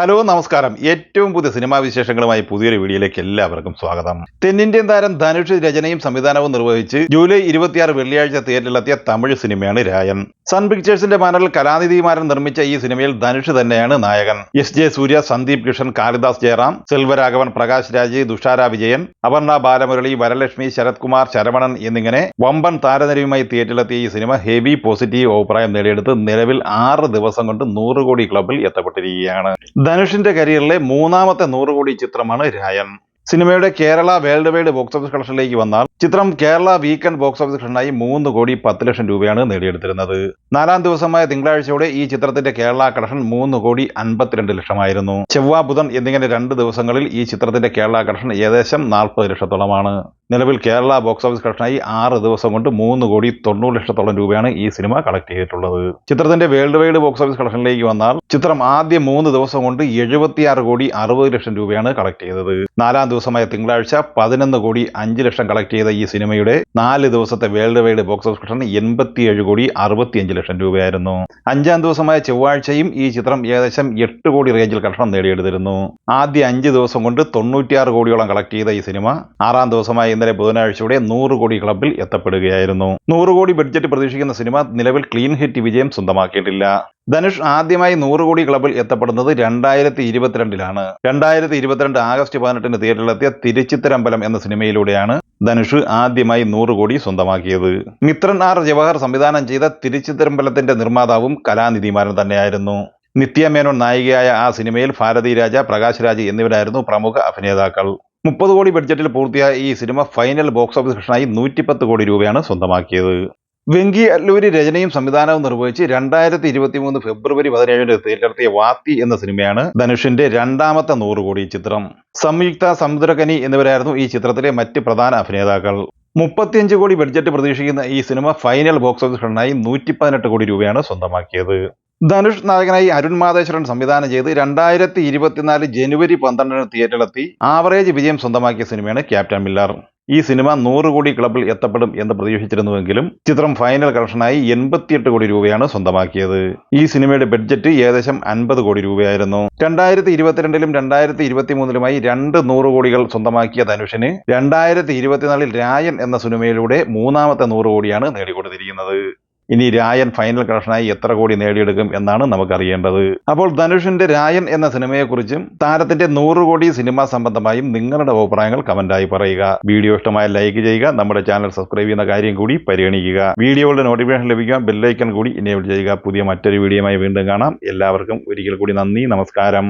Hello നമസ്കാരം. ഏറ്റവും പുതിയ സിനിമാ വിശേഷങ്ങളുമായി പുതിയൊരു വീഡിയോയിലേക്ക് എല്ലാവർക്കും സ്വാഗതം. തെന്നിന്ത്യൻ താരം ധനുഷ് രചനയും സംവിധാനവും നിർവഹിച്ച് ജൂലൈ ഇരുപത്തിയാറ് വെള്ളിയാഴ്ച തിയേറ്ററിലെത്തിയ തമിഴ് സിനിമയാണ് രായൻ സൺ പിക്ചേഴ്സിന്റെ ബാനറിൽ കലാനിധിമാരൻ നിർമ്മിച്ച ഈ സിനിമയിൽ ധനുഷ് തന്നെയാണ് നായകൻ. എസ് ജെ സൂര്യ സന്ദീപ് കിഷൻ കാളിദാസ് ജയറാം സെൽവരാഘവൻ പ്രകാശ് രാജ് ദുഷാര വിജയൻ അപർണ ബാലമുരളി വരലക്ഷ്മി ശരത് കുമാർ ശരവണൻ എന്നിങ്ങനെ വമ്പൻ താരനിരയുമായി തിയേറ്ററിലെത്തിയ ഈ സിനിമ ഹെവി പോസിറ്റീവ് അഭിപ്രായം നേടിയെടുത്ത് നിലവിൽ ആറ് ദിവസം കൊണ്ട് നൂറ് കോടി ക്ലബിൽ എത്തപ്പെട്ടിരിക്കുകയാണ്. ധനുഷിന്റെ കരിയറിലെ മൂന്നാമത്തെ നൂറ് കോടി ചിത്രമാണ് രായൻ. സിനിമയുടെ Kerala world wide box office കളക്ഷനിലേക്ക് വന്നാൽ ചിത്രം കേരള വീക്കെൻഡ് ബോക്സ് ഓഫീസ് കളക്ഷനായി മൂന്ന് കോടി പത്ത് ലക്ഷം രൂപയാണ് നേടിയെടുത്തിരുന്നത്. നാലാം ദിവസമായ തിങ്കളാഴ്ചയോടെ ഈ ചിത്രത്തിന്റെ കേരള കളക്ഷൻ മൂന്ന് കോടി അൻപത്തിരണ്ട് ലക്ഷമായിരുന്നു. ചൊവ്വ ബുധൻ എന്നിങ്ങനെ രണ്ട് ദിവസങ്ങളിൽ ഈ ചിത്രത്തിന്റെ കേരള കളക്ഷൻ ഏകദേശം നാൽപ്പത് ലക്ഷത്തോളമാണ്. നിലവിൽ കേരള ബോക്സ് ഓഫീസ് കളക്ഷനായി ആറ് ദിവസം കൊണ്ട് മൂന്ന് കോടി തൊണ്ണൂറ് ലക്ഷത്തോളം രൂപയാണ് ഈ സിനിമ കളക്ട് ചെയ്തിട്ടുള്ളത്. ചിത്രത്തിന്റെ വേൾഡ് വൈഡ് ബോക്സ് ഓഫീസ് കളക്ഷനിലേക്ക് വന്നാൽ ചിത്രം ആദ്യ മൂന്ന് ദിവസം കൊണ്ട് എഴുപത്തിയാറ് കോടി അറുപത് ലക്ഷം രൂപയാണ് കളക്ട് ചെയ്തത്. നാലാം ദിവസമായ തിങ്കളാഴ്ച പതിനൊന്ന് കോടി അഞ്ച് ലക്ഷം കളക്ട് ചെയ്ത ഈ സിനിമയുടെ നാല് ദിവസത്തെ world wide box office collection എൺപത്തിയേഴ് കോടി അറുപത്തിയഞ്ച് ലക്ഷം രൂപയായിരുന്നു. അഞ്ചാം ദിവസമായ ചൊവ്വാഴ്ചയും ഈ ചിത്രം ഏകദേശം എട്ട് കോടി റേഞ്ചിൽ കളക്ഷൻ നേടിയെടുത്തിരുന്നു. ആദ്യ അഞ്ച് ദിവസം കൊണ്ട് തൊണ്ണൂറ്റിയാറ് കോടിയോളം കളക്ട് ചെയ്ത ഈ സിനിമ ആറാം ദിവസമായ ഇന്നലെ ബുധനാഴ്ചയോടെ നൂറ് കോടി ക്ലബിൽ എത്തപ്പെടുകയായിരുന്നു. നൂറ് കോടി ബഡ്ജറ്റ് പ്രതീക്ഷിക്കുന്ന സിനിമ നിലവിൽ ക്ലീൻ ഹിറ്റ് വിജയം സ്വന്തമാക്കിയിട്ടില്ല. ധനുഷ് ആദ്യമായി നൂറ് കോടി ക്ലബിൽ എത്തപ്പെടുന്നത് രണ്ടായിരത്തി ഇരുപത്തിരണ്ടിലാണ് രണ്ടായിരത്തി ഇരുപത്തിരണ്ട് ആഗസ്റ്റ് പതിനെട്ടിന് തിയേറ്ററിലെത്തിയ തിരുച്ചിത്തരമ്പലം എന്ന സിനിമയിലൂടെയാണ് ധനുഷ് ആദ്യമായി നൂറ് കോടി സ്വന്തമാക്കിയത്. മിത്രൻ ആർ ജവഹർ സംവിധാനം ചെയ്ത തിരുച്ചിത്തരമ്പലത്തിന്റെ നിർമ്മാതാവും കലാനിധിമാരൻ തന്നെയായിരുന്നു. നിത്യ മേനോൻ നായികയായ ആ സിനിമയിൽ ഭാരതി രാജ പ്രകാശ് രാജ് എന്നിവരായിരുന്നു പ്രമുഖ അഭിനേതാക്കൾ. മുപ്പത് കോടി ബഡ്ജറ്റിൽ പൂർത്തിയായ ഈ സിനിമ ഫൈനൽ ബോക്സ് ഓഫീസ് കളക്ഷനായി നൂറ്റിപ്പത്ത് കോടി രൂപയാണ് സ്വന്തമാക്കിയത്. വെങ്കി അല്ലൂരി രചനയും സംവിധാനവും നിർവഹിച്ച് രണ്ടായിരത്തി ഇരുപത്തി മൂന്ന് ഫെബ്രുവരി പതിനേഴിന് തിയേറ്ററെത്തിയ വാത്തി എന്ന സിനിമയാണ് ധനുഷിന്റെ രണ്ടാമത്തെ നൂറ് കോടി ചിത്രം. സംയുക്ത സമുദ്രകനി എന്നിവരായിരുന്നു ഈ ചിത്രത്തിലെ മറ്റ് പ്രധാന അഭിനേതാക്കൾ. മുപ്പത്തിയഞ്ച് കോടി ബഡ്ജറ്റ് പ്രതീക്ഷിക്കുന്ന ഈ സിനിമ ഫൈനൽ ബോക്സ് ഓഫീസ് കളക്ഷനായി നൂറ്റി പതിനെട്ട് കോടി രൂപയാണ് സ്വന്തമാക്കിയത്. ധനുഷ് നായകനായി അരുൺ മാതേശ്വരൻ സംവിധാനം ചെയ്ത് രണ്ടായിരത്തി ഇരുപത്തിനാല് ജനുവരി പന്ത്രണ്ടിന് തിയേറ്ററിലെത്തി. ആവറേജ് വിജയം സ്വന്തമാക്കിയ സിനിമയാണ് ക്യാപ്റ്റൻ മില്ലാർ. ഈ സിനിമ നൂറ് കോടി ക്ലബിൽ എത്തപ്പെടും എന്ന് പ്രതീക്ഷിച്ചിരുന്നുവെങ്കിലും ചിത്രം ഫൈനൽ കളക്ഷനായി എൺപത്തിയെട്ട് കോടി രൂപയാണ് സ്വന്തമാക്കിയത്. ഈ സിനിമയുടെ ബഡ്ജറ്റ് ഏകദേശം അൻപത് കോടി രൂപയായിരുന്നു. രണ്ടായിരത്തി ഇരുപത്തിരണ്ടിലും രണ്ടായിരത്തി ഇരുപത്തി മൂന്നിലുമായി രണ്ട് നൂറ് കോടികൾ സ്വന്തമാക്കിയ ധനുഷിന് രണ്ടായിരത്തി ഇരുപത്തിനാലിൽ രായൻ എന്ന സിനിമയിലൂടെ മൂന്നാമത്തെ നൂറ് കോടിയാണ് നേടിക്കൊടുത്തിരിക്കുന്നത്. ഇനി രായൻ ഫൈനൽ കളക്ഷനായി എത്ര കോടി നേടിയെടുക്കും എന്നാണ് നമുക്കറിയേണ്ടത്. അപ്പോൾ ധനുഷിന്റെ രായൻ എന്ന സിനിമയെക്കുറിച്ചും താരത്തിന്റെ നൂറ് കോടി സിനിമ സംബന്ധമായും നിങ്ങളുടെ അഭിപ്രായങ്ങൾ കമന്റായി പറയുക. വീഡിയോ ഇഷ്ടമായ ലൈക്ക് ചെയ്യുക നമ്മുടെ ചാനൽ സബ്സ്ക്രൈബ് ചെയ്യുന്ന കാര്യം കൂടി പരിഗണിക്കുക. വീഡിയോകളുടെ നോട്ടിഫിക്കേഷൻ ലഭിക്കാൻ ബെല്ലൈക്കൺ കൂടി ഇനേബിൾ ചെയ്യുക. പുതിയ മറ്റൊരു വീഡിയോയുമായി വീണ്ടും കാണാം. എല്ലാവർക്കും ഒരിക്കൽ കൂടി നന്ദി നമസ്കാരം.